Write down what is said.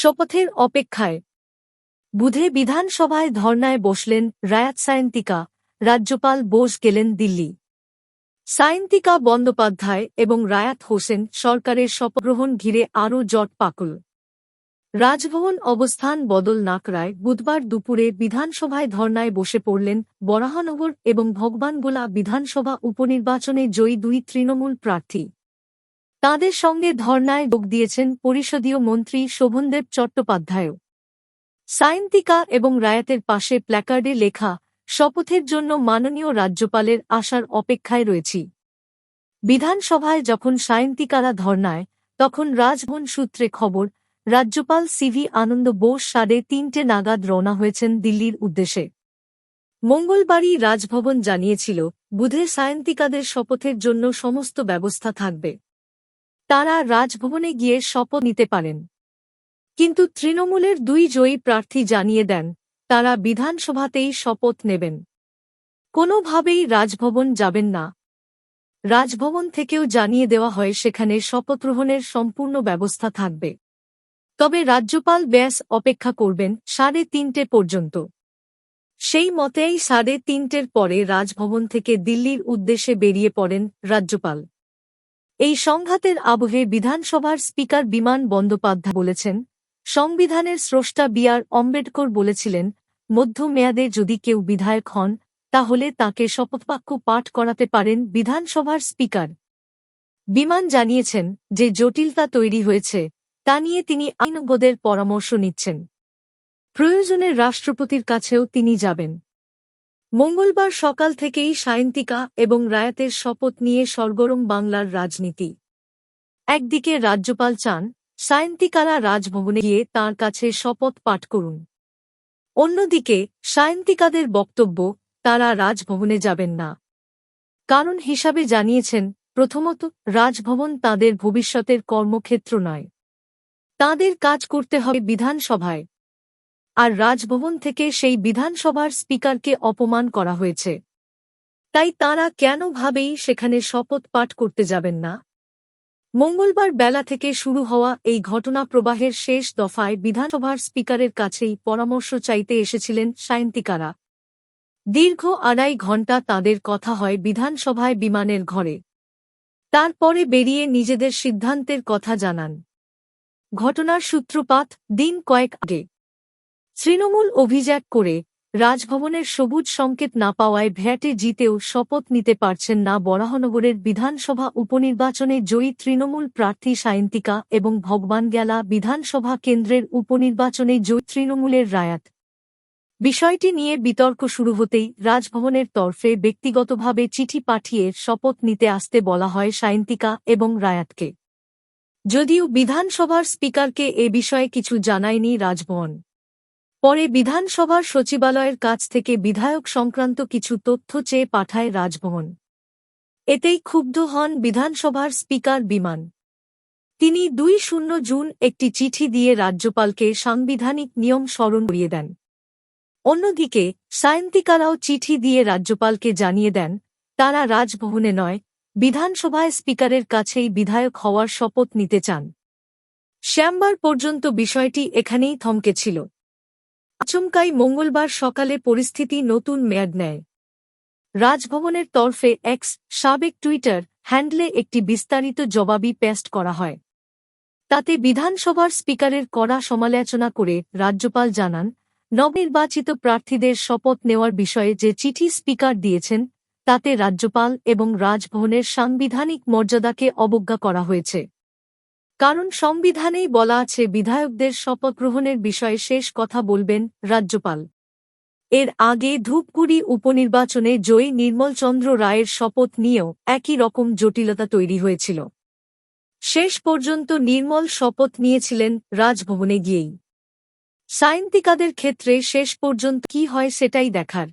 শপথের অপেক্ষায়। বুধে বিধানসভায় ধর্নায় বসলেন রায়াত সায়ন্তিকা, রাজ্যপাল বোস গেলেন দিল্লি। সায়ন্তিকা বন্দ্যোপাধ্যায় এবং রায়াত হোসেন সরকারের শপথগ্রহণ ঘিরে আরও জট পাকল। রাজভবন অবস্থান বদল নাকরায় বুধবার দুপুরে বিধানসভায় ধর্নায় বসে পড়লেন বরাহনগর এবং ভগবানগোলা বিধানসভা উপনির্বাচনে জয়ী দুই তৃণমূল প্রার্থী। তাঁদের সঙ্গে ধর্নায় যোগ দিয়েছেন পরিষদীয় মন্ত্রী শোভনদেব চট্টোপাধ্যায়ও। সায়ন্তিকা এবং রায়াতের পাশে প্ল্যাকার্ডে লেখা, শপথের জন্য মাননীয় রাজ্যপালের আসার অপেক্ষায় রয়েছি। বিধানসভায় যখন সায়ন্তিকারা ধর্নায়, তখন রাজভবন সূত্রে খবর, রাজ্যপাল সিভি আনন্দ বোস সাড়ে তিনটে নাগাদ রওনা হয়েছেন দিল্লির উদ্দেশ্যে। মঙ্গলবারই রাজভবন জানিয়েছিল, বুধে সায়ন্তিকাদের শপথের জন্য সমস্ত ব্যবস্থা থাকবে। তারা রাজভবনে গিয়ে শপথ নিতে পারেন। কিন্তু তৃণমূলের দুই জয়ী প্রার্থী জানিয়ে দেন, তারা বিধানসভাতেই শপথ নেবেন। কোনোভাবেই রাজভবন যাবেন না। রাজভবন থেকেও জানিয়ে দেওয়া হয়, সেখানে শপথগ্রহণের সম্পূর্ণ ব্যবস্থা থাকবে। তবে রাজ্যপাল ব্যাস অপেক্ষা করবেন সাড়ে তিনটে পর্যন্ত। সেই মতেই সাড়ে তিনটের পরে রাজভবন থেকে দিল্লির উদ্দেশ্যে বেরিয়ে পড়েন রাজ্যপাল। এই সংঘাতের আবহে বিধানসভার স্পিকার বিমান বন্দ্যোপাধ্যায় বলেছেন, সংবিধানের স্রষ্টা বি আর অম্বেডকর বলেছিলেন, মধ্যমেয়াদে যদি কেউ বিধায়ক হন, তাহলে তাকে শপথবাক্য পাঠ করাতে পারেন বিধানসভার স্পিকার। বিমান জানিয়েছেন যে জটিলতা তৈরি হয়েছে, তা নিয়ে তিনি আইনজ্ঞদের পরামর্শ নিচ্ছেন। প্রয়োজনে রাষ্ট্রপতির কাছেও তিনি যাবেন। মঙ্গলবার সকাল থেকেই সায়ন্তিকা এবং রায়াতের শপথ নিয়ে সরগরম বাংলার রাজনীতি। একদিকে রাজ্যপাল চান সায়ন্তিকারা রাজভবনে গিয়ে তাঁর কাছে শপথ পাঠ করুন। অন্যদিকে সায়ন্তিকাদের বক্তব্য, তারা রাজভবনে যাবেন না। কারণ হিসাবে জানিয়েছেন, প্রথমত, রাজভবন তাদের ভবিষ্যতের কর্মক্ষেত্র নয়। তাদের কাজ করতে হবে বিধানসভায়। আর রাজভবন থেকে সেই বিধানসভার স্পিকারকে অপমান করা হয়েছে। তাই তারা কেন ভাবেই সেখানে শপথ পাঠ করতে যাবেন না? মঙ্গলবার বেলা থেকে শুরু হওয়া এই ঘটনা প্রবাহের শেষ দফায় বিধানসভার স্পিকারের কাছেই পরামর্শ চাইতে এসেছিলেন সায়ন্তিকারা। দীর্ঘ আড়াই ঘণ্টা তাদের কথা হয় বিধানসভায় বিমানের ঘরে। তারপরে বেরিয়ে নিজেদের সিদ্ধান্তের কথা জানান। ঘটনার সূত্রপাত দিন কয়েক আগে। তৃণমূল অভিযোগ করে রাজভবনের সবুজ সংকেত না পাওয়ায় ভ্যাটে জিতেও শপথ নিতে পারছেন না বরাহনগরের বিধানসভা উপনির্বাচনে জয়ী তৃণমূল প্রার্থী সায়ন্তিকা এবং ভগবান গেলা বিধানসভা কেন্দ্রের উপনির্বাচনে জয়ী তৃণমূলের রায়াত। বিষয়টি নিয়ে বিতর্ক শুরু হতেই রাজভবনের তরফে ব্যক্তিগতভাবে চিঠি পাঠিয়ে শপথ নিতে আসতে বলা হয় সায়ন্তিকা এবং রায়াতকে। যদিও বিধানসভার স্পিকারকে এ বিষয়ে কিছু জানায়নি রাজভবন। পরে বিধানসভার সচিবালয়ের কাছ থেকে বিধায়ক সংক্রান্ত কিছু তথ্য চেয়ে পাঠায় রাজভবন। এতেই ক্ষুব্ধ হন বিধানসভার স্পিকার বিমান। তিনি দুই শূন্য জুন একটি চিঠি দিয়ে রাজ্যপালকে সাংবিধানিক নিয়ম স্মরণ করিয়ে দেন। অন্যদিকে, সায়ন্তিকারাও চিঠি দিয়ে রাজ্যপালকে জানিয়ে দেন, তারা রাজভবনে নয়, বিধানসভায় স্পিকারের কাছেই বিধায়ক হওয়ার শপথ নিতে চান। শ্যামবার পর্যন্ত বিষয়টি এখানেই থমকে ছিল আচমকাই মঙ্গলবার সকালে পরিস্থিতি নতুন মেয়াদ নেয়। রাজভবনের তরফে এক্স সাবেক টুইটার হ্যান্ডলে একটি বিস্তারিত জবাবি পেস্ট করা হয়। তাতে বিধানসভার স্পিকারের কড়া সমালোচনা করে রাজ্যপাল জানান, নবনির্বাচিত প্রার্থীদের শপথ নেওয়ার বিষয়ে যে চিঠি স্পিকার দিয়েছেন, তাতে রাজ্যপাল এবং রাজভবনের সাংবিধানিক মর্যাদাকে অবজ্ঞা করা হয়েছে। কারণ সংবিধানেই বলা আছে, বিধায়কদের শপথ গ্রহণের বিষয়ে শেষ কথা বলবেন রাজ্যপাল। এর আগে ধূপগুড়ি উপনির্বাচনে জয়ী নির্মলচন্দ্র রায়ের শপথ নিয়েও একই রকম জটিলতা তৈরি হয়েছিল। শেষ পর্যন্ত নির্মল শপথ নিয়েছিলেন রাজভবনে গিয়েই। সায়ন্তিকাদের ক্ষেত্রে শেষ পর্যন্ত কি হয় সেটাই দেখার।